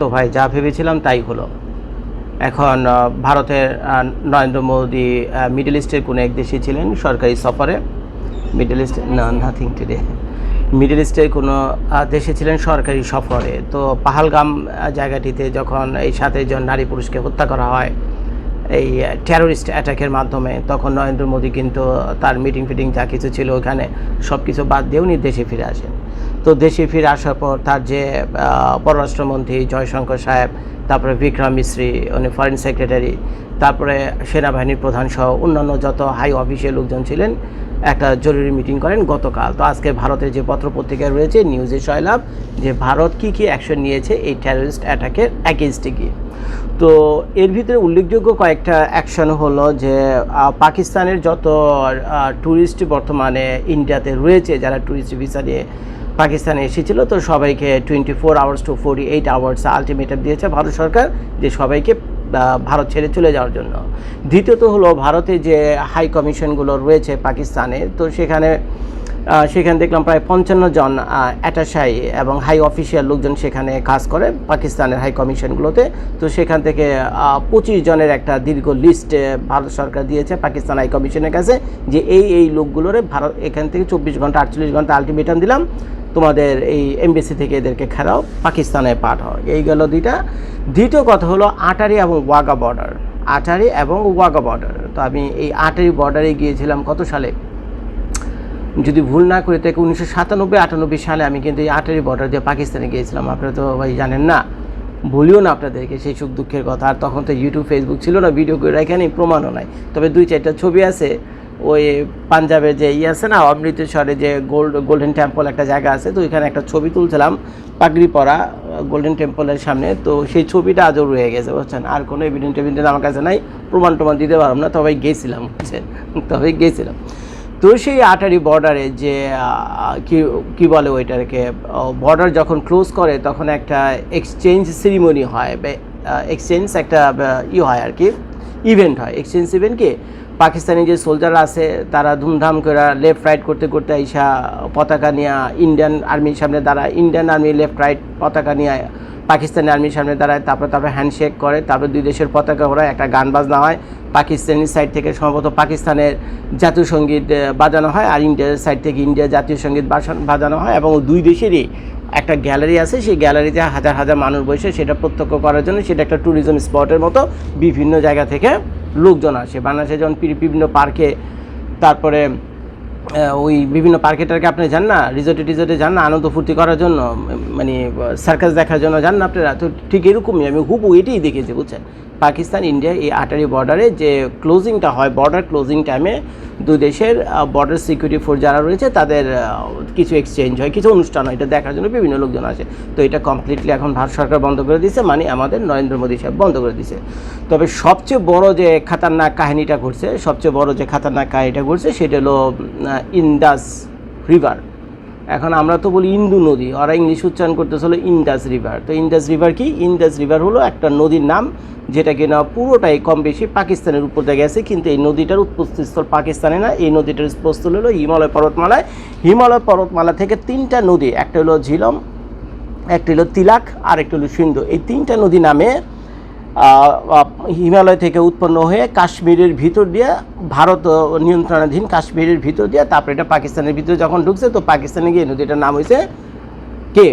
তো ভাই, যা ভেবেছিলাম তাই হলো। এখন ভারতের নরেন্দ্র মোদী মিডল ইস্টের কোনো এক দেশে ছিলেন সরকারি সফরে। মিডল ইস্ট, না নাথিং টুডে মিডল ইস্টের কোনো দেশে ছিলেন সরকারি সফরে। তো পাহালগাম জায়গাটিতে যখন এই সাথে জন নারী পুরুষকে হত্যা করা হয়, এই টেরোরিস্ট অ্যাটাকের মাধ্যমে, তখন নরেন্দ্র মোদী কিন্তু তার মিটিং ফিটিং যা কিছু ছিল ওখানে সব কিছু বাদ দিয়েও উনি দেশে ফিরে আসেন। তো দেশে ফিরে আসার পর তার যে পররাষ্ট্রমন্ত্রী জয়শঙ্কর সাহেব, তারপরে বিক্রম মিশ্রি উনি ফরেন সেক্রেটারি তারপরে সেনাবাহিনীর প্রধান সহ অন্যান্য যত হাই অফিসিয়াল লোকজন ছিলেন, একটা জরুরি মিটিং করেন গতকাল। তো আজকে ভারতের যে পত্রপত্রিকা রয়েছে নিউজে সয়লাভ যে ভারত কী কী অ্যাকশন নিয়েছে এই টেররিস্ট অ্যাটাকের অ্যাগেনস্টে গিয়ে। তো এর ভিতরে উল্লেখযোগ্য কয়েকটা অ্যাকশন হলো যে পাকিস্তানের যত ট্যুরিস্ট বর্তমানে ইন্ডিয়াতে রয়েছে, যারা ট্যুরিস্ট ভিসা নিয়ে পাকিস্তানে এসেছিল, তো সবাইকে twenty four hours to forty eight hours ultimatum দিয়েছে ভারত সরকার যে সবাইকে ভারত ছেড়ে চলে যাওয়ার জন্য। দ্বিতীয়ত হলো ভারতে যে হাই কমিশনগুলো রয়েছে পাকিস্তানে, তো সেখানে সেখানে দেখলাম প্রায় পঞ্চান্ন জন অ্যাটাসাই এবং হাই অফিসিয়াল লোকজন সেখানে কাজ করে পাকিস্তানের হাই কমিশনগুলোতে তো সেখান থেকে পঁচিশ জনের একটা দীর্ঘ লিস্ট ভারত সরকার দিয়েছে পাকিস্তান হাই কমিশনের কাছে, যে এই এই লোকগুলোরে ভারত, এখান থেকে চব্বিশ ঘণ্টা, আটচল্লিশ ঘণ্টা আলটিমেটাম দিলাম। তোমাদের এই এমবিসি থেকে এদেরকে খেরাও পাকিস্তানে পাঠাও এই গেল দুইটা। দ্বিতীয় কথা হলো আটারি এবং ওয়াগা বর্ডার। আটারি এবং ওয়াগা বর্ডার। তো আমি এই আটারি বর্ডারে গিয়েছিলাম কত সালে? যদি ভুল না করে থেকে উনিশশো সাতানব্বই, আটানব্বই সালে আমি কিন্তু এই আটারি বর্ডার দিয়ে পাকিস্তানে গিয়েছিলাম। আপনারা তো ভাই জানেন না, বলিও না আপনাদেরকে সেই সুখ দুঃখের কথা। আর তখন তো ইউটিউব ফেসবুক ছিল না, ভিডিও করে এখানে প্রমাণও নাই। তবে দুই চারটা ছবি আছে। ওই পাঞ্জাবের যে ইয়ে আছে না, অমৃতসরে যে গোল্ড, গোল্ডেন টেম্পল একটা জায়গা আছে, তো ওইখানে একটা ছবি তুলছিলাম, পাগড়ি পরা গোল্ডেন টেম্পলের সামনে, তো সেই ছবিটা আজও রয়ে গেছে, বুঝছেন? আর কোনো এভিডেন্ট এভিডেন্ট আমার কাছে নাই, প্রমাণ টমাণ দিতে পারলাম না তবে গেছিলাম, বুঝছেন? তবে গেছিলাম। তো সেই আটারি বর্ডারে যে কি কি বলে ওইটাকে বর্ডার যখন ক্লোজ করে, তখন একটা এক্সচেঞ্জ সেরিমনি হয় এক্সচেঞ্জ একটা ই হয় আর কি ইভেন্ট হয়। এক্সচেঞ্জ ইভেন্ট কি? পাকিস্তানি যে সোলজার আছে, তারা ধুমধাম করে লেফট রাইট করতে করতে আইসা পতাকা নিয়ে ইন্ডিয়ান আর্মির সামনে দাঁড়ায়। ইন্ডিয়ান আর্মি লেফট রাইট পতাকা নিয়ে পাকিস্তানি আর্মির সামনে দাঁড়ায়, তারপর তারপরে হ্যান্ডশেক করে, তারপর দুই দেশের পতাকা ওড়ায়, একটা গান বাজনা হয়। পাকিস্তানি সাইড থেকে সম্ভবত পাকিস্তানের জাতীয় সংগীত বাজানো হয়, আর ইন্ডিয়ার সাইড থেকে ইন্ডিয়ার জাতীয় সংগীত বাজানো হয়, এবং দুই দেশেরই একটা গ্যালারি আছে। সেই গ্যালারিতে হাজার হাজার মানুষ বসে সেটা প্রত্যক্ষ করার জন্য সেটা একটা ট্যুরিজম স্পটের মতো বিভিন্ন জায়গা থেকে লোকজন আসে। বাংলাদেশে যেমন বিভিন্ন পার্কে তারপরে ওই বিভিন্ন পার্কে টার্কে আপনি যান না রিজোর্টে টিজোর্টে যান না, আনন্দ ফুর্তি করার জন্য মানে সার্কাস দেখার জন্য যান না আপনারা। তো ঠিক এরকমই, আমি হুবু এটাই দেখেছি, বুঝছেন? পাকিস্তান, ইন্ডিয়া, এই আটারি বর্ডারে যে ক্লোজিংটা হয় বর্ডার ক্লোজিং টাইমে দুই দেশের বর্ডার সিকিউরিটি ফোর্স যারা রয়েছে, তাদের কিছু এক্সচেঞ্জ হয়, কিছু অনুষ্ঠান হয়, এটা দেখার জন্য বিভিন্ন লোকজন আসে। তো এটা কমপ্লিটলি এখন ভারত সরকার বন্ধ করে দিয়েছে মানে আমাদের নরেন্দ্র মোদী সাহেব বন্ধ করে দিয়েছে তবে সবচেয়ে বড় যে খাতারনাক কাহিনীটা ঘটছে, সবচেয়ে বড় যে খাতারনাক কাহিনীটা ঘটছে, সেটা হলো ইন্দাস রিভার এখন আমরা তো বলি ইন্দু নদী, ওরা ইংলিশ উচ্চারণ করতেছে হলো ইন্দাস রিভার তো ইন্দাস রিভার কি? ইন্দাস রিভার হলো একটা নদীর নাম যেটা কিনা পুরোটাই কম বেশি পাকিস্তানের উপর দিয়ে গেছে, কিন্তু এই নদীটার উৎপত্তিস্থল পাকিস্তানে না, এই নদীটার উৎপত্তিস্থল হলো হিমালয় পর্বতমালায়। হিমালয় পর্বতমালা থেকে তিনটা নদী, একটা হলো ঝিলম, একটা হলো তিলাক আর একটা হলো সিন্ধু। এই তিনটা নদী নামে হিমালয় থেকে উৎপন্ন হয়ে কাশ্মীরের ভিতর দিয়ে ভারত নিয়ন্ত্রণাধীন কাশ্মীরের ভিতর দিয়ে, তারপরে এটা পাকিস্তানের ভিতরে যখন ঢুকছে, তো পাকিস্তানে গিয়ে নদীটার নাম হয়েছে কে?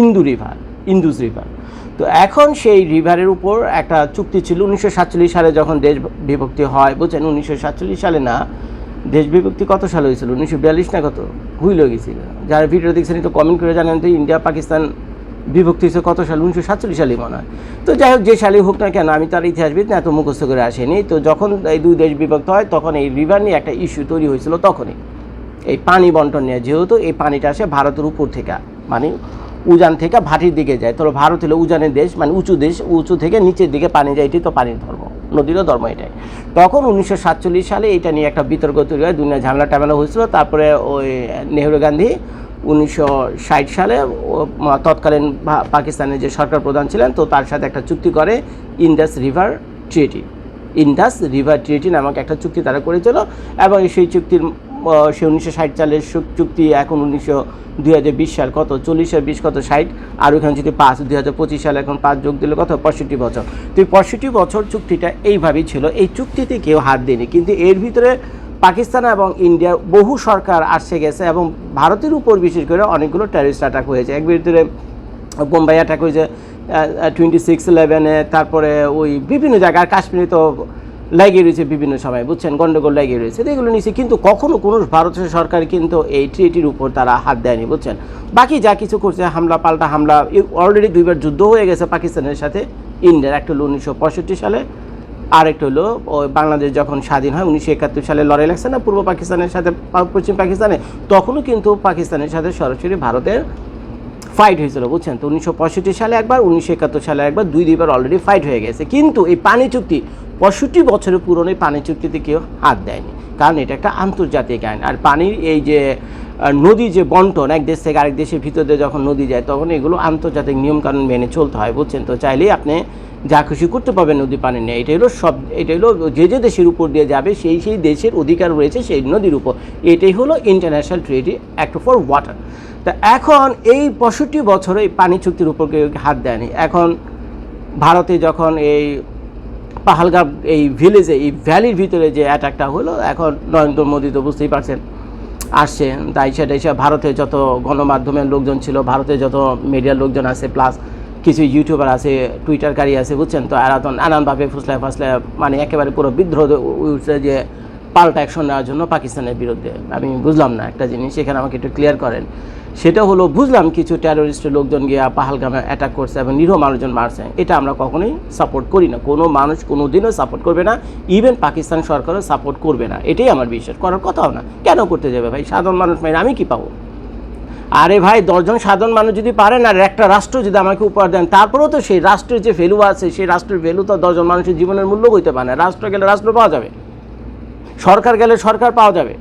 Indu river, Indus river. তো এখন সেই রিভারের উপর একটা চুক্তি ছিল, উনিশশো সাতচল্লিশ সালে যখন দেশ বিভক্তি হয়, বুঝছেন? উনিশশো সালে না, দেশ বিভক্তি কত সালে হয়েছিল উনিশশো বিয়াল্লিশ না কত? ভুল হয়ে গেছিল। যারা ভিডিও দেখছেন একটু কমেন্ট করে জানেন তো, ইন্ডিয়া, পাকিস্তান বিভক্তি হয়েছে কত সালে? উনিশশো সাতচল্লিশ সালেই মনে হয়। তো যাই হোক, যে সালে হোক না কেন, আমি তার ইতিহাসবিদ না, এত মুখস্থ করে আসেনি। তো যখন এই দুই দেশ বিভক্ত হয়, তখন এই রিভার নিয়ে একটা ইস্যু তৈরি হয়েছিল তখনই। এই পানি বন্টন নিয়ে, যেহেতু এই পানিটা আসে ভারতের উপর থেকে মানে উজান থেকে ভাটির দিকে যায়। তবে ভারত হলো উজানের দেশ মানে উঁচু দেশ, উঁচু থেকে নিচের দিকে পানি যায় এটি তো পানির ধর্ম, নদীরও ধর্ম এটাই। তখন উনিশশো সাতচল্লিশ সালে এটা নিয়ে একটা বিতর্ক তৈরি হয় দুনিয়া ঝামেলা টামেলা হয়েছিল। তারপরে ওই নেহরু গান্ধী উনিশশো ষাট সালে তৎকালীন পাকিস্তানের যে সরকার প্রধান ছিলেন, তো তার সাথে একটা চুক্তি করে Indus river treaty. Indus river treaty নামক একটা চুক্তি তারা করেছিল এবং সেই চুক্তির সে উনিশশো ষাট সালের চুক্তি এখন উনিশশো, দুই হাজার বিশ সাল কত? চল্লিশের বিশ কত? ষাট। আর ওখানে যদি পাঁচ, দুই হাজার পঁচিশ সালে এখন পাঁচ যোগ দিলে কত? পঁয়ষট্টি বছর। তো এই পঁয়ষট্টি বছর চুক্তিটা এইভাবেই ছিল। এই চুক্তিতে কেউ হাত দেয়নি। কিন্তু এর ভিতরে পাকিস্তান এবং ইন্ডিয়ার বহু সরকার আসছে গেছে এবং ভারতের উপর বিশেষ করে অনেকগুলো টেরিস্ট অ্যাটাক হয়েছে। এক ভিতরে বোম্বাই অ্যাটাক হয়েছে টোয়েন্টি সিক্স ইলেভেনে তারপরে ওই বিভিন্ন জায়গায় কাশ্মীরে তো লেগে রয়েছে বিভিন্ন সময় বুঝছেন? গন্ডগোল লেগে রয়েছে এগুলো নিয়েছে। কিন্তু কখনো কোনো ভারতের সরকার কিন্তু এই ট্রিটির উপর তারা হাত দেয়নি, বুঝছেন? বাকি যা কিছু করছে, হামলা পাল্টা হামলা অলরেডি দুইবার যুদ্ধ হয়ে গেছে পাকিস্তানের সাথে, ইন্ডিয়ার। একটা হলো উনিশশো পঁয়ষট্টি সালে আর একটা হলো ওই বাংলাদেশ যখন স্বাধীন হয় উনিশশো একাত্তর সালে লড়াই লাগছে না পূর্ব পাকিস্তানের সাথে, পশ্চিম পাকিস্তানে, তখনও কিন্তু পাকিস্তানের সাথে সরাসরি ভারতের ফাইট হয়েছিল, বুঝছেন? তো উনিশশো পঁয়ষট্টি সালে একবার, উনিশশো একাত্তর সালে একবার দুই, দুইবার অলরেডি ফাইট হয়ে গেছে। কিন্তু এই পানি চুক্তি, পঁয়ষট্টি বছরের পুরনো এই পানি চুক্তিতে কেউ হাত দেয়নি। কারণ এটা একটা আন্তর্জাতিক আইন। আর পানির এই যে নদী যে বন্টন, এক দেশ থেকে আরেক দেশের ভিতর যখন নদী যায়, তখন এগুলো আন্তর্জাতিক নিয়মকানুন মেনে চলতে হয়, বুঝছেন? তো চাইলেই আপনি যা খুশি করতে পারবেন নদী পানি নিয়ে। এটা হলো সব, এটা হলো যে যে দেশের উপর দিয়ে যাবে, সেই সেই দেশের অধিকার রয়েছে সেই নদীর উপর। এটাই হলো international treaty act for water তা এখন এই পঁয়ষট্টি বছরে এই পানি চুক্তির উপর কেউ হাত দেয়নি। এখন ভারতে যখন এই পাহালগাম, এই ভিলেজে এই ভ্যালির ভিতরে যে অ্যাটাকটা হলো, এখন নরেন্দ্র মোদী তো বুঝতেই পারছেন, আসছে। তাই সেটা হিসাবে ভারতে যত গণমাধ্যমের লোকজন ছিল, ভারতে যত মিডিয়ার লোকজন আছে প্লাস কিছু ইউটিউবার আছে টুইটারকারী আছে, বুঝছেন? তো এরা তো নানানভাবে ফুসলায় ফাসলায় মানে একেবারে পুরো বিদ্রোহ উঠছে যে পাল্টা অ্যাকশন নেওয়ার জন্য পাকিস্তানের বিরুদ্ধে। আমি বুঝলাম না একটা জিনিস, এখানে আমাকে একটু ক্লিয়ার করেন। সেটা হলো বুঝলাম কিছু টেরোরিস্টের লোকজন গিয়ে পাহালগামে অ্যাটাক করছে এবং নিরীহ মানুষজন মারছে। এটা আমরা কখনোই সাপোর্ট করি না। কোনো মানুষ কোনো দিনও সাপোর্ট করবে না। ইভেন পাকিস্তান সরকারও সাপোর্ট করবে না। এটাই আমার বিশ্বাস। করার কথাও না। কেন করতে যাবে ভাই? সাধারণ মানুষ মাইন আমি কি পাবো? আরে ভাই, দশজন সাধারণ মানুষ যদি পারেন আর একটা রাষ্ট্র যদি আমাকে উপহার দেন, তারপরেও তো সেই রাষ্ট্রের যে ভ্যালু আছে, সেই রাষ্ট্রের ভ্যালু তো দশজন মানুষের জীবনের মূল্য হইতে পারে না। রাষ্ট্র গেলে রাষ্ট্র পাওয়া যাবে। সরকার গেলে সরকার পাওয়া যাবে।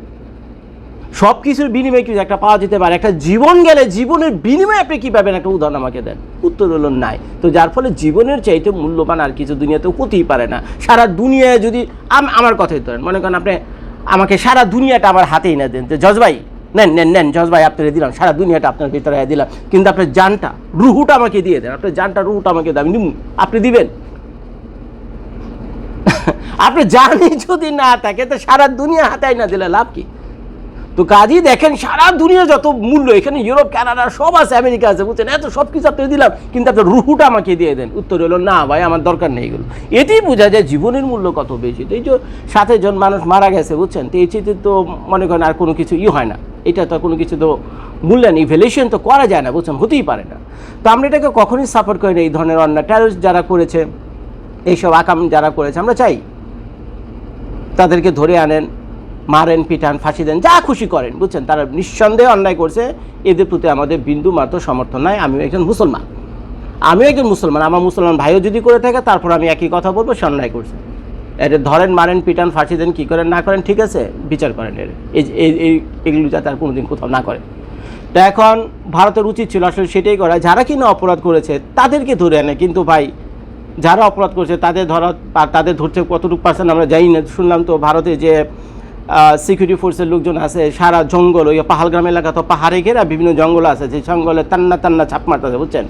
সব কিছুর বিনিময়ে কিছু একটা পাওয়া যেতে পারে? একটা জীবন গেলে জীবনের বিনিময়ে আপনি কী পাবেন? একটা উদাহরণ আমাকে দেন। উত্তর হলো নাই। তো যার ফলে জীবনের চাইতে মূল্যবান আর কিছু দুনিয়াতে হতেই পারে না। সারা দুনিয়ায় যদি আম- আমার কথাই ধরেন, মনে করেন আপনি আমাকে সারা দুনিয়াটা আমার হাতেই না দেন। যে জজবাই নেন নেন নেন জজবাই আপনাকে দিলাম। সারা দুনিয়াটা আপনার ভিতরে দিলাম। কিন্তু আপনার জানটা, রুহুটা আমাকে দিয়ে দেন। আপনার জানটা, রুহুটা আমাকে দেন। নিমু। আপনি দিবেন? আপনি জানি যদি না থাকে, তো সারা দুনিয়া হাতায় না দিলে লাভ কি? তো কাজই দেখেন সারা দুনিয়া যত মূল্য, এখানে ইউরোপ, কানাডা, সব আছে, আমেরিকা আছে, বুঝছেন? এত সব কিছু আপনি দিলাম, কিন্তু আপনার রুহুটা আমাকে দিয়ে দেন। উত্তর হলো, না ভাই, আমার দরকার নেই এগুলো। এতেই বোঝা যায় জীবনের মূল্য কত বেশি। তো এই যে সাথে জন মানুষ মারা গেছে, বুঝছেন? তো এই চিতে তো মনে করেন আর কোনো কিছু ই হয় না। এটা তো কোনো কিছু তো মূল্যায়ন ইভ্যালুয়েশন তো করা যায় না, বুঝছেন? হতেই পারে না। তো আমরা এটাকে কখনোই সাপোর্ট করি না, এই ধরনের অন্যায়। টেরোরিস্ট যারা করেছে, এইসব আকাম যারা করেছে, আমরা চাই তাদেরকে ধরে আনেন। মারেন, পিটান, ফাঁসি দেন, যা খুশি করেন, বুঝছেন? তারা নিঃসন্দেহে অন্যায় করছে। এদের প্রতি আমাদের বিন্দু মাত্র সমর্থন নাই। আমিও একজন মুসলমান। আমিও একজন মুসলমান। আমার মুসলমান ভাইও যদি করে থাকে, তারপর আমি একই কথা বলব, সে অন্যায় করছে। এটা ধরেন, মারেন, পিটান, ফাঁসি দেন, কী করেন, না করেন, ঠিক আছে? বিচার করেন এর। এই এগুলো যাতে আর কোনোদিন কোথাও না করে। তো এখন ভারতের উচিত ছিল আসলে সেটাই করা। যারা কিনা অপরাধ করেছে, তাদেরকে ধরে আনে। কিন্তু ভাই, যারা অপরাধ করেছে, তাদের ধরা, তাদের ধরছে কতটুকু পার্সেন্ট আমরা জানি না। শুনলাম তো ভারতে যে সিকিউরিটি ফোর্সের লোকজন আছে, সারা জঙ্গল, ওই পাহাড়গ্রাম এলাকা তো পাহাড়ে ঘেরা, বিভিন্ন জঙ্গল আছে, যে জঙ্গলে তান্না তান্না ছাপ মারতেছে, বুঝছেন?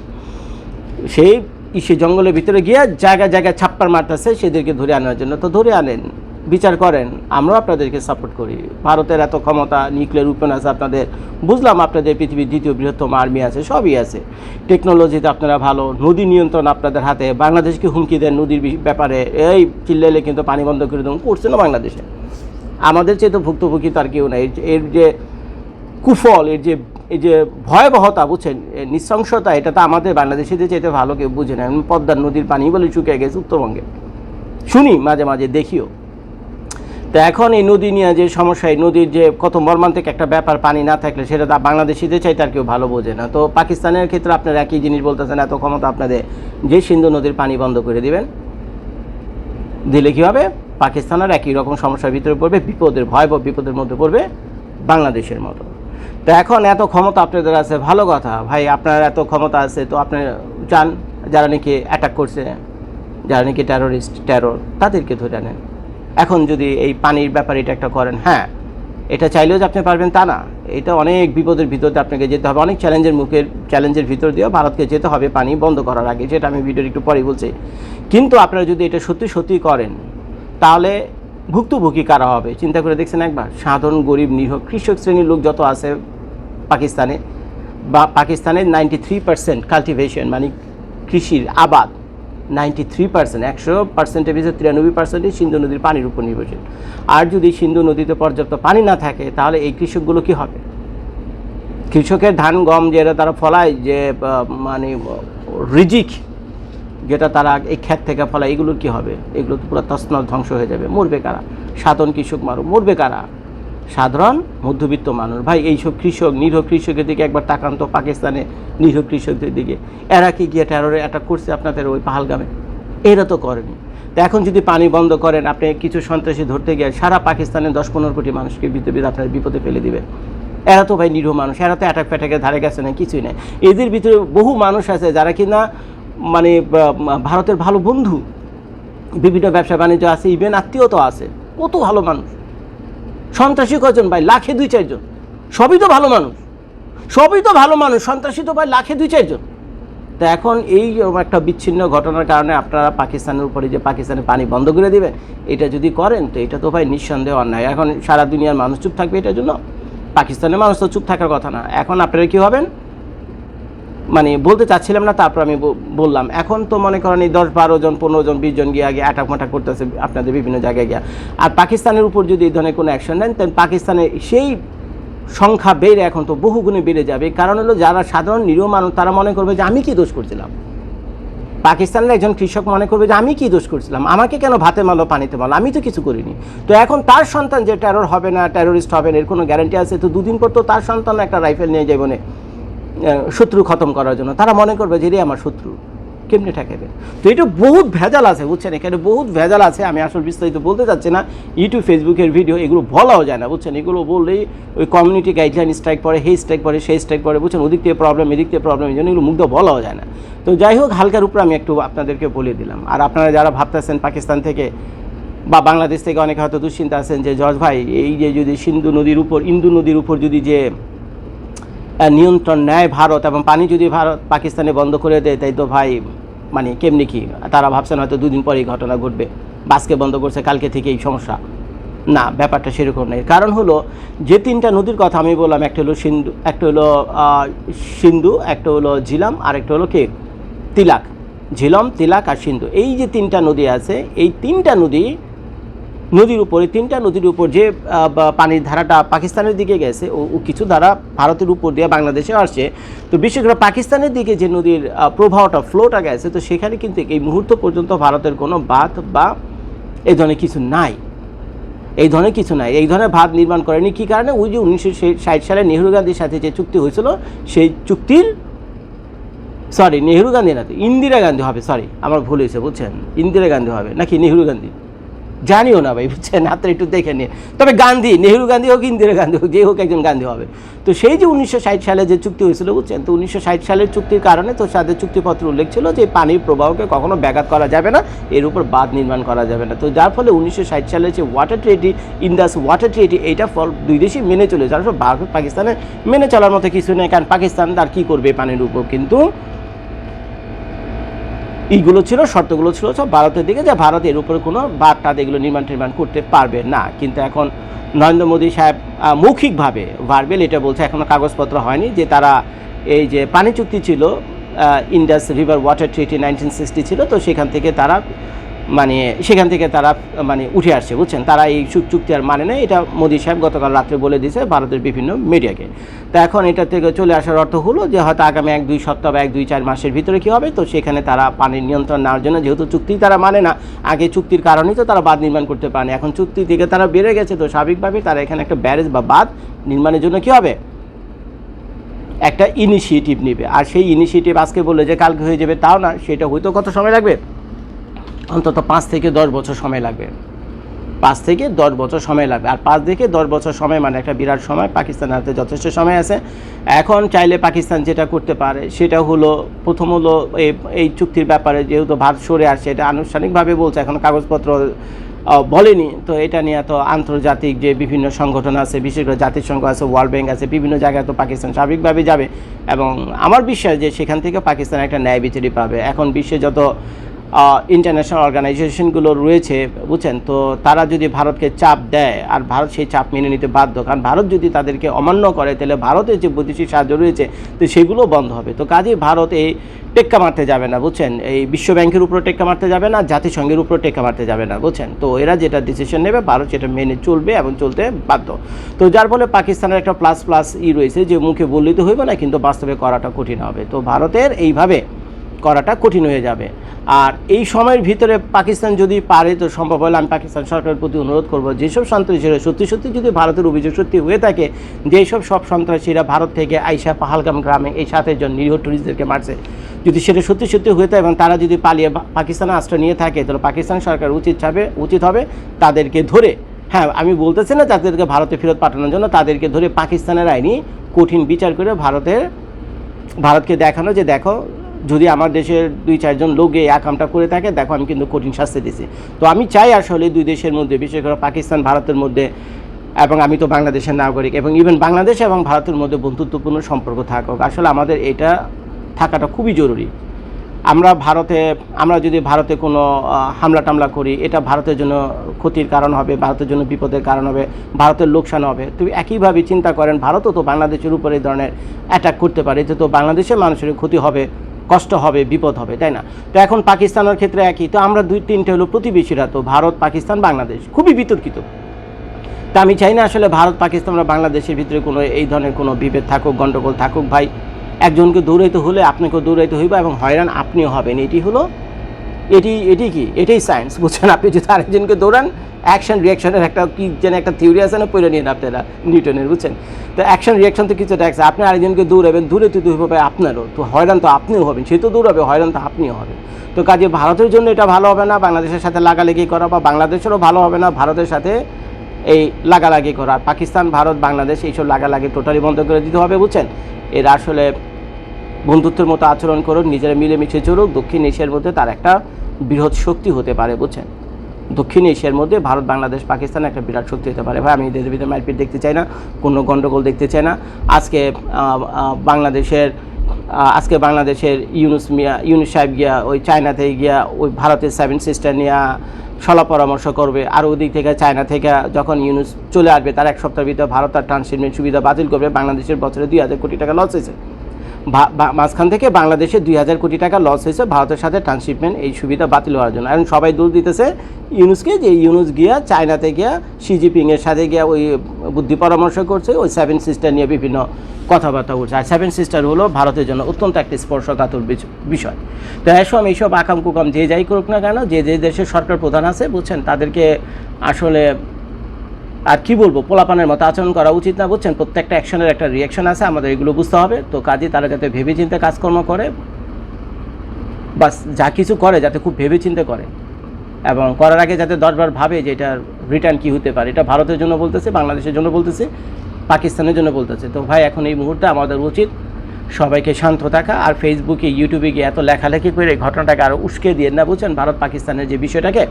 সেই সে জঙ্গলের ভিতরে গিয়ে জায়গায় জায়গায় ছাপ্পার মারতেছে, সেদেরকে ধরে আনার জন্য। তো ধরে আনেন, বিচার করেন, আমরাও আপনাদেরকে সাপোর্ট করি। ভারতের এত ক্ষমতা নিউক্লিয়ার উৎপন্ন আছে আপনাদের, বুঝলাম আপনাদের পৃথিবীর দ্বিতীয় বৃহত্তম আর্মি আছে, সবই আছে। টেকনোলজিতে আপনারা ভালো, নদী নিয়ন্ত্রণ আপনাদের হাতে, বাংলাদেশকে হুমকি দেন নদীর ব্যাপারে, এই চিল্লাইলে কিন্তু পানি বন্ধ করে দেবো করছে না বাংলাদেশে। আমাদের চেয়ে তো ভুক্তভোগী তার কেউ নাই। এর- যে কুফল, এর যে এই যে ভয়াবহতা, বুঝছেন? নৃশংসতা, এটা তো আমাদের বাংলাদেশিদের চাইতে ভালো, কেউ বুঝে না। পদ্মার নদীর পানি বলে শুকিয়ে গেছে উত্তরবঙ্গে। শুনি, মাঝে মাঝে দেখিও। তো এখন এই নদী নিয়ে যে সমস্যা, এই নদীর যে কত মর্মান্তিক একটা ব্যাপার, পানি না থাকলে সেটা তো বাংলাদেশিদের চাইতে আর কেউ ভালো বোঝে না। তো পাকিস্তানের ক্ষেত্রে আপনারা একই জিনিস বলতেছেন, এত ক্ষমতা আপনাদের যে সিন্ধু নদীর পানি বন্ধ করে দিবেন। দিলে কী হবে? পাকিস্তানের একই রকম সমস্যার ভিতরে পড়বে, বিপদের ভয়াবহ বিপদের মধ্যে পড়বে বাংলাদেশের মতো। তো এখন এত ক্ষমতা আপনাদের আছে, ভালো কথা। ভাই, আপনার এত ক্ষমতা আছে, তো আপনি চান যারা নাকি অ্যাটাক করছে, যারা নাকি টেরোরিস্ট টেরর তাদেরকে ধরে নেন এখন যদি এই পানির ব্যাপারে এটা একটা করেন হ্যাঁ এটা চাইলেও যে আপনি পারবেন তা না। এটা অনেক বিপদের ভিতর দিয়ে আপনাকে যেতে হবে, অনেক চ্যালেঞ্জের মুখের, চ্যালেঞ্জের ভিতর দিয়েও ভারতকে যেতে হবে পানি বন্ধ করার আগে যেটা আমি ভিডিওর একটু পরে বলছি। কিন্তু আপনারা যদি এটা সত্যি সত্যি করেন তাহলে ভুক্তভোগী কারা হবে? চিন্তা করে দেখছেন একবার। সাধারণ, গরিব, নিরীহ, কৃষক শ্রেণির লোক যত আছে পাকিস্তানে, বা পাকিস্তানের নাইনটি থ্রি পার্সেন্ট কাল্টিভেশন মানে কৃষির আবাদ নাইনটি থ্রি পার্সেন্ট একশো পার্সেন্টের ভিতরে তিরানব্বই পার্সেন্টই সিন্ধু নদীর পানির উপর নির্ভরশীল। আর যদি সিন্ধু নদীতে পর্যাপ্ত পানি না থাকে, তাহলে এই কৃষকগুলো কি হবে? কৃষকের ধান, গম যেটা তারা ফলায় যে মানে রিজিক যেটা তারা এই ক্ষেত থেকে ফলায়, এগুলোর কি হবে? এগুলো তো পুরো তছনছ ধ্বংস হয়ে যাবে। মরবে কারা? সাধারণ কৃষক মারো মরবে কারা? সাধারণ মধ্যবিত্ত মানুষ। ভাই, এইসব কৃষক, নিরীহ কৃষকের দিকে একবার তাকান তো পাকিস্তানে নিরীহ কৃষকদের দিকে। এরা কি গিয়ে টেরোরে অ্যাটাক করছে আপনাদের ওই পাহালগামে? এরা তো করেনি। তো এখন যদি পানি বন্ধ করেন, আপনি কিছু সন্ত্রাসী ধরতে গিয়ে সারা পাকিস্তানে দশ পনেরো কোটি মানুষকে ভিতরে আপনার বিপদে ফেলে দিবেন এরা তো ভাই নিরীহ মানুষ। এরা তো অ্যাটাক ফ্যাটাকের ধারে গেছে না, কিছুই নেই। এদের ভিতরে বহু মানুষ আছে যারা কিনা মানে ভারতের ভালো বন্ধু, বিভিন্ন ব্যবসা বাণিজ্য আছে ইভেন আত্মীয় তো আছে। কত ভালো মানুষ। সন্ত্রাসী কজন ভাই? লাখে দুই চারজন সবই তো ভালো মানুষ। সবই তো ভালো মানুষ। সন্ত্রাসী তো ভাই লাখে দুই চারজন তো এখন এই একটা বিচ্ছিন্ন ঘটনার কারণে আপনারা পাকিস্তানের উপরে যে পাকিস্তানের পানি বন্ধ করে দেবেন, এটা যদি করেন, তো এটা তো ভাই নিঃসন্দেহ অন্যায়। এখন সারা দুনিয়ার মানুষ চুপ থাকবে এটার জন্য। পাকিস্তানের মানুষ তো চুপ থাকার কথা না। এখন আপনারা কী হবেন? মানে বলতে চাচ্ছিলাম না, তারপর আমি বললাম। এখন তো মনে করেন এই দশ, বারো জন, পনেরো জন, বিশ জন গিয়ে আগে অ্যাটাক মাটাক করতেছে আপনাদের বিভিন্ন জায়গায় গিয়া। আর পাকিস্তানের উপর যদি এই ধরনের কোনো অ্যাকশন নেন, তাহলে পাকিস্তানের সেই সংখ্যা বেড়ে এখন তো বহুগুণে বেড়ে যাবে। কারণ হলো যারা সাধারণ, নিরীহ মানুষ, তারা মনে করবে যে, আমি কি দোষ করছিলাম? পাকিস্তানের একজন কৃষক মনে করবে যে, আমি কি দোষ করছিলাম? আমাকে কেন ভাতে মালো পানিতে মারলো? আমি তো কিছু করিনি। তো এখন তার সন্তান যে টেরর হবে না টেরোরিস্ট হবে না, এর কোনো গ্যারান্টি আছে? তো দুদিন পর তো তার সন্তান একটা রাইফেল নিয়ে যাবে না শত্রু খতম করার জন্য। তারা মনে করবে যে রে আমার শত্রু। কেমনে ঠেকাবে তো এটা বহুত ভেজাল আছে, বুঝছেন? এখানে বহুত ভেজাল আছে, আমি আসলে বিস্তারিত বলতে চাচ্ছি না। ইউটিউব ফেসবুকের ভিডিও এগুলো বলাও যায় না, বুঝছেন? এগুলো বললেই ওই কমিউনিটি গাইডলাইন স্ট্রাইক পড়ে সেই স্ট্রাইক পড়ে, সেই স্ট্রাইক পড়ে, বুঝছেন? ওদিক থেকে প্রবলেম এদিক থেকে প্রবলেম এই জন্য এগুলো মুগ্ধ বলাও যায় না। তো যাই হোক, হালকার উপর আমি একটু আপনাদেরকে বলে দিলাম। আর আপনারা যারা ভাবতেছেন পাকিস্তান থেকে বা বাংলাদেশ থেকে অনেকে হয়তো দুশ্চিন্তা আছেন যে, জজ ভাই, এই যে যদি সিন্ধু নদীর উপর, ইন্দু নদীর উপর যদি যে নিয়ন্ত্রণ নেয় ভারত এবং পানি যদি ভারত পাকিস্তানে বন্ধ করে দেয়, তাই তো ভাই মানে কেমনি কি? তারা ভাবছেন হয়তো দুদিন পরে এই ঘটনা ঘটবে। বাসকে বন্ধ করছে, কালকে থেকে এই সমস্যা। না, ব্যাপারটা সেরকম নেই। কারণ হলো, যে তিনটা নদীর কথা আমি বললাম, একটা হলো সিন্ধু, একটা হলো সিন্ধু, একটা হলো ঝিলাম, আর একটা হলো কে? তিলাক। ঝিলম, তিলাক আর সিন্ধু। এই যে তিনটা নদী আছে, এই তিনটা নদী নদীর উপরে, তিনটা নদীর উপর যে পানির ধারাটা পাকিস্তানের দিকে গেছে, ও ও কিছু ধারা ভারতের উপর দিয়ে বাংলাদেশে আসছে। তো বিশেষ করে পাকিস্তানের দিকে যে নদীর প্রবাহটা ফ্লোটা গেছে, তো সেখানে কিন্তু এই মুহূর্ত পর্যন্ত ভারতের কোনো বাঁধ বা এই ধরনের কিছু নাই। এই ধরনের কিছু নাই। এই ধরনের ভাত নির্মাণ করেনি। কী কারণে? ওই যে উনিশশো ষাট সালে নেহরু গান্ধীর সাথে যে চুক্তি হয়েছিল, সেই চুক্তির সরি নেহরু গান্ধী না ইন্দিরা গান্ধী হবে সরি আমার ভুল হয়েছে, বুঝছেন? ইন্দিরা গান্ধী হবে, নাকি নেহরু গান্ধী? জানিও না ভাই, বুঝছেন? হাতে একটু দেখে নিয়ে তবে গান্ধী, নেহরু গান্ধী হোক, ইন্দিরা গান্ধী হোক, যে হোক একজন গান্ধী হবে। তো সেই যে উনিশশো ষাট সালে যে চুক্তি হয়েছিল, বুঝছেন? তো উনিশশো ষাট সালের চুক্তির কারণে তো সাথে চুক্তিপত্র উল্লেখ ছিল যে পানির প্রবাহকে কখনো ব্যাঘাত করা যাবে না, এর উপর বাঁধ নির্মাণ করা যাবে না। তো যার ফলে উনিশশো সালের যে water treaty, Indus water treaty, এইটা ফল দুই দেশই মেনে চলে আর সব ভারত পাকিস্তানে মেনে চলার মতো কিছু নেই, কারণ পাকিস্তান তার কী করবে পানির উপর? কিন্তু এইগুলো ছিল, শর্তগুলো ছিল সব ভারতের দিকে যে ভারত এর উপরে কোনো বাদ টাদ এগুলো নির্মাণ টির্মাণ করতে পারবে না। কিন্তু এখন নরেন্দ্র মোদী সাহেব মৌখিকভাবে ভার্বেল এটা বলছে এখনও কাগজপত্র হয়নি যে তারা এই যে পানি চুক্তি ছিল Indus river water treaty nineteen sixty ছিল, তো সেখান থেকে তারা মানে সেখান থেকে তারা মানে উঠে আসছে, বুঝছেন? তারা এই চুক- চুক্তি আর মানে না এটা মোদী সাহেব গতকাল রাত্রে বলে দিয়েছে ভারতের বিভিন্ন মিডিয়াকে। তো এখন এটা থেকে চলে আসার অর্থ হলো যে হয়তো আগামী এক, দুই সপ্তাহ বা এক, দুই, চার মাসের ভিতরে কি হবে? তো সেখানে তারা পানির নিয়ন্ত্রণ নেওয়ার জন্য যেহেতু চুক্তি তারা মানে না, আগে চুক্তির কারণেই তো তারা বাঁধ নির্মাণ করতে পারেনি। এখন চুক্তি থেকে তারা বেড়ে গেছে, তো স্বাভাবিকভাবে তারা এখানে একটা ব্যারেজ বা বাঁধ নির্মাণের জন্য কি হবে? একটা ইনিশিয়েটিভ নেবে। আর সেই ইনিশিয়েটিভ আজকে বললে যে কালকে হয়ে যাবে, তাও না, সেটা হয়তো কত সময় লাগবে? অন্তত পাঁচ থেকে দশ বছর সময় লাগবে। পাঁচ থেকে দশ বছর সময় লাগবে। আর পাঁচ থেকে দশ বছর সময় মানে একটা বিরাট সময়। পাকিস্তানের হাতে যথেষ্ট সময় আছে। এখন চাইলে পাকিস্তান যেটা করতে পারে, সেটা হলো প্রথম হলো এই চুক্তির ব্যাপারে যেহেতু ভারত সরে আসছে, এটা আনুষ্ঠানিকভাবে বলছে, এখন কাগজপত্র বলেনি। তো এটা নিয়ে তো আন্তর্জাতিক যে বিভিন্ন সংগঠন আছে, বিশেষ করে জাতিসংঘ আছে ওয়ার্ল্ড ব্যাংক আছে, বিভিন্ন জায়গায় তো পাকিস্তান স্বাভাবিকভাবে যাবে। এবং আমার বিশ্বাস যে সেখান থেকে পাকিস্তান একটা ন্যায় বিচারই পাবে। এখন বিশ্বে যত ইন্টারন্যাশনাল অর্গানাইজেশনগুলো রয়েছে, বুঝছেন? তো তারা যদি ভারতকে চাপ দেয়, আর ভারত সেই চাপ মেনে নিতে বাধ্য, কারণ ভারত যদি তাদেরকে অমান্য করে, তাহলে ভারতের যে বৈদেশিক সাহায্য রয়েছে, তো সেগুলো বন্ধ হবে। তো কাজেই ভারত এই টেক্কা মারতে যাবে না, বুঝছেন? এই বিশ্ব ব্যাংকের উপর টেক্কা মারতে যাবে না, জাতিসংঘের উপর টেক্কা মারতে যাবে না, বুঝছেন? তো এরা যেটা ডিসিশন নেবে, ভারত সেটা মেনে চলবে এবং চলতে বাধ্য। তো যার ফলে পাকিস্তানের একটা প্লাস প্লাস ই রয়েছে, যে মুখে বললেই তো হইবে না, কিন্তু বাস্তবে করাটা কঠিন হবে। তো ভারতের এইভাবে করাটা কঠিন হয়ে যাবে। আর এই সময়ের ভিতরে পাকিস্তান যদি পারে তো সম্ভব হলে আমি পাকিস্তান সরকারের প্রতি অনুরোধ করব, যেসব সন্ত্রাসীরা সত্যি সত্যি যদি ভারতের অভিযোগ সত্যি হয়ে থাকে, যেসব সব সন্ত্রাসীরা ভারত থেকে আইসা পাহালগাম গ্রামে এই সাতের জন নিরীহ টুরিস্টদেরকে মারছে, যদি সেটা সত্যি সত্যি হয়ে থাকে এবং তারা যদি পালিয়ে পাকিস্তানে আশ্রয় নিয়ে থাকে, তাহলে পাকিস্তান সরকার উচিত হবে উচিত হবে তাদেরকে ধরে হ্যাঁ আমি বলতেছি না তাদেরকে ভারতে ফেরত পাঠানোর জন্য, তাদেরকে ধরে পাকিস্তানের আইনি কঠিন বিচার করে ভারতের, ভারতকে দেখানো যে দেখো যদি আমার দেশের দুই, চারজন লোক এই আকামটা করে থাকে, দেখো আমি কিন্তু কঠিন শাস্তি দিছি তো আমি চাই আসলে দুই দেশের মধ্যে, বিশেষ করে পাকিস্তান, ভারতের মধ্যে, এবং আমি তো বাংলাদেশের নাগরিক, এবং ইভেন বাংলাদেশ এবং ভারতের মধ্যে বন্ধুত্বপূর্ণ সম্পর্ক থাকুক। আসলে আমাদের এটা থাকাটা খুবই জরুরি। আমরা ভারতে, আমরা যদি ভারতে কোনো হামলা টামলা করি, এটা ভারতের জন্য ক্ষতির কারণ হবে, ভারতের জন্য বিপদের কারণ হবে, ভারতের লোকসান হবে। তুমি একইভাবে চিন্তা করেন, ভারতও তো বাংলাদেশের উপরে এই ধরনের অ্যাটাক করতে পারে, এতে তো বাংলাদেশের মানুষের ক্ষতি হবে। কষ্ট হবে, বিপদ হবে, তাই না? তো এখন পাকিস্তানের ক্ষেত্রে একই। তো আমরা দুই, তিনটে হলো প্রতিবেশীরা, তো ভারত, পাকিস্তান, বাংলাদেশ। খুবই বিতর্কিত। তা আমি চাই না আসলে ভারত, পাকিস্তান বা বাংলাদেশের ভিতরে কোনো এই ধরনের কোনো বিভেদ থাকুক গণ্ডগোল থাকুক। ভাই, একজনকে দৌড়াইতে হলে আপনাকেও দৌড়াইতে হইব এবং হয়রান আপনিও হবেন। এটি হলো এটি এটি কি? এটাই সায়েন্স বুঝছেন? আপনি যদি আরেকজনকে দৌড়ান অ্যাকশন রিয়াকশনের একটা কি যেন একটা থিওরি আছে না পড়ে নিন আপনারা, নিউটনের, বুঝছেন? তো অ্যাকশন রিয়াকশন তো কিছু আছে। আপনি আরেকজনকে দৌড়াবেন, দূরে তো হবে আপনারও, তো হয়রান তো আপনিও হবেন, সে তো দৌড়াবে, হয়রান তো আপনিও হবেন। তো কাজে ভারতের জন্য এটা ভালো হবে না, বাংলাদেশের সাথে লাগালাগি করা বা বাংলাদেশেরও ভালো হবে না, ভারতের সাথে এই লাগালাগি করা। পাকিস্তান, ভারত, বাংলাদেশ, এইসব লাগালাগি টোটালি বন্ধ করে দিতে হবে, বুঝছেন? এর আসলে বন্ধুত্বের মতো আচরণ করুক, নিজেরা মিলেমিশে চলুক, দক্ষিণ এশিয়ার মধ্যে তার একটা বৃহৎ শক্তি হতে পারে, বুঝছেন? দক্ষিণ এশিয়ার মধ্যে ভারত, বাংলাদেশ, পাকিস্তান একটা বিরাট শক্তি হতে পারে। ভাই, আমি দেশের ভিতরে মারপিট দেখতে চাই না, কোনো গণ্ডগোল দেখতে চাই না। আজকে বাংলাদেশের আজকে বাংলাদেশের ইউনুস মিয়া, ইউনুস সাহেব গিয়া, ওই চায়নাতে গিয়া, ওই ভারতের সেভেন সিস্টার নিয়ে সলা পরামর্শ করবে। আর ওদিক থেকে চায়না থেকে যখন ইউনুস চলে আসবে, তার এক সপ্তাহের ভিতরে ভারত আর ট্রান্সশিপমেন্ট সুবিধা বাতিল করবে। বাংলাদেশের বছরে দুই হাজার কোটি টাকা লস হয়েছে। মাঝখান থেকে বাংলাদেশে দুই হাজার কোটি টাকা লস হয়েছে, ভারতের সাথে ট্রান্সশিপমেন্ট এই সুবিধা বাতিল হওয়ার জন্য। এখন সবাই দোষ দিতেছে ইউনুসকে যে ইউনুস গিয়া চায়নাতে গিয়া শি জিপিং এর সাথে গিয়া ওই বুদ্ধি পরামর্শ করছে, ওই সেভেন সিস্টার নিয়ে বিভিন্ন কথাবার্তা উঠছে আর সেভেন সিস্টার হলো ভারতের জন্য অত্যন্ত একটি স্পর্শকাতর বিষয়। তো এসব এইসব আকাম কুকাম যে যাই করুক না কেন, যে যে দেশের সরকার প্রধান আছে, বুঝছেন? তাদেরকে আসলে আর কি বলব, পোলাপানের মতো আচরণ করা উচিত না, বুঝছেন? প্রত্যেকটা অ্যাকশনের একটা রিয়াকশন আছে, আমাদের এগুলো বুঝতে হবে। তো কাজে তারা যাতে ভেবে চিন্তে কাজকর্ম করে বা যা কিছু করে যাতে খুব ভেবে চিন্তে করে। এবং করার আগে যাতে দশবার ভাবে যে এটার রিটার্ন কী হতে পারে। এটা ভারতের জন্য বলতেছে, বাংলাদেশের জন্য বলতেছে, পাকিস্তানের জন্য বলতেছে। তো ভাই, এখন এই মুহূর্তে আমাদের উচিত সবাইকে শান্ত থাকা আর ফেসবুকে ইউটিউবে গিয়ে এত লেখালেখি করে ঘটনাটাকে আরও উস্কে দিয়ে না, বুঝছেন? ভারত পাকিস্তানের যে বিষয়টাকে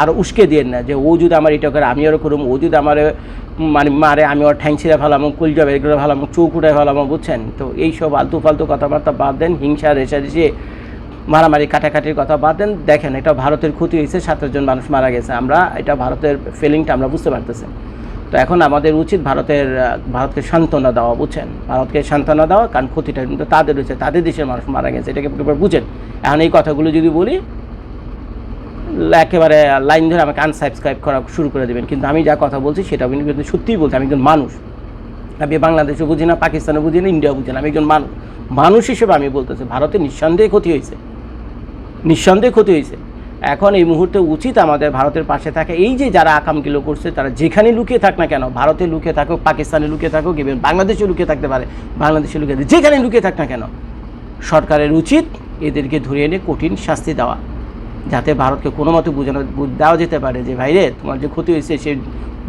আরও উস্কে দিয়ে না, যে ও যদি আমার এটা করে, আমি ওরও করুম, ও যদি আমার মানে মারে, আমি ওর ঠ্যাং ছিঁড়ে ফেলাম কুলজা বের করে ফেলাম ফেলাম, বুঝছেন? তো এইসব আলতু ফালতু কথাবার্তা বাদ দেন, হিংসা, রেশারেশি, মারামারি, কাটাকাটির কথা বাদ দেন। দেখেন, এটা ভারতের ক্ষতি হয়েছে সাতাশ জন মানুষ মারা গেছে। আমরা, এটা ভারতের ফিলিংটা আমরা বুঝতে পারতেছি। তো এখন আমাদের উচিত ভারতের ভারতকে সান্ত্বনা দেওয়া, বুঝছেন? ভারতকে সান্ত্বনা দেওয়া, কারণ ক্ষতিটা কিন্তু তাদের হয়েছে, তাদের দেশের মানুষ মারা গেছে, এটাকে বুঝেন। এখন এই কথাগুলো যদি বলি, একেবারে লাইন ধরে আমাকে আনসাবস্ক্রাইব করা শুরু করে দেবেন। কিন্তু আমি যা কথা বলছি সেটা আমি কিন্তু সত্যিই বলছি, আমি একজন মানুষ। আমি বাংলাদেশও বুঝি না, পাকিস্তানও বুঝি না, ইন্ডিয়াও বুঝি না, আমি একজন মানুষ। মানুষ হিসেবে আমি বলতেছি, ভারতে নিঃসন্দেহে ক্ষতি হয়েছে। নিঃসন্দেহে ক্ষতি হয়েছে। এখন এই মুহূর্তে উচিত আমাদের ভারতের পাশে থাকা, এই যে যারা আকামগুলো করছে, তারা যেখানে লুকিয়ে থাক না কেন, ভারতে লুকিয়ে থাকুক, পাকিস্তানে লুকিয়ে থাকুক এবং বাংলাদেশে লুকিয়ে থাকতে পারে, বাংলাদেশে লুকিয়ে যেখানে লুকিয়ে থাক না কেন, সরকারের উচিত এদেরকে ধরে এনে কঠিন শাস্তি দেওয়া, যাতে ভারতকে কোনো মতে বোঝানো দেওয়া যেতে পারে যে, ভাইরে, তোমার যে ক্ষতি হয়েছে, সেই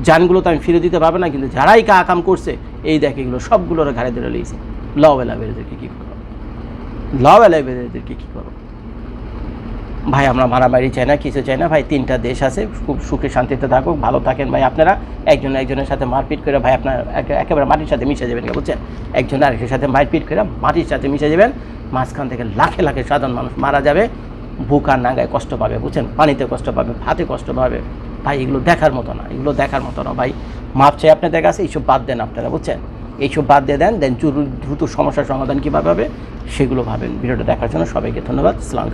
যানগুলো তো আমি ফিরে দিতে পারব না, কিন্তু যারাই কা আকাম করছে, এই দেখ এগুলো সবগুলোর ঘাড়ে ধরে লিয়েছে ল বেলা বেড়েদেরকে কী করো ল বেলা বেড়েদেরকে কী করো ভাই, আমরা মারামারি চাই না, কিছু চাই না। ভাই, তিনটা দেশ আছে, খুব সুখে শান্তিতে থাকুক, ভালো থাকেন ভাই আপনারা। একজন একজনের সাথে মারপিট করে ভাই আপনার একেবারে মাটির সাথে মিশে যাবেন, বুঝছেন? একজন আরেকের সাথে মারপিট করে মাটির সাথে মিশে যাবেন। মাঝখান থেকে লাখে লাখে সাধারণ মানুষ মারা যাবে। বুক আর নাগায় কষ্ট পাবে, বুঝছেন? পানিতে কষ্ট পাবে ভাতে কষ্ট পাবে। ভাই, এগুলো দেখার মতো না, এগুলো দেখার মতো না ভাই। মাপ চাই আপনাদের কাছে, এইসব বাদ দেন আপনারা, বুঝছেন? এইসব বাদ দিয়ে দেন দেন দ্রুত সমস্যার সমাধান কীভাবে হবে, সেগুলো ভাবেন। ভিডিওটা দেখার জন্য সবাইকে ধন্যবাদ। সালাম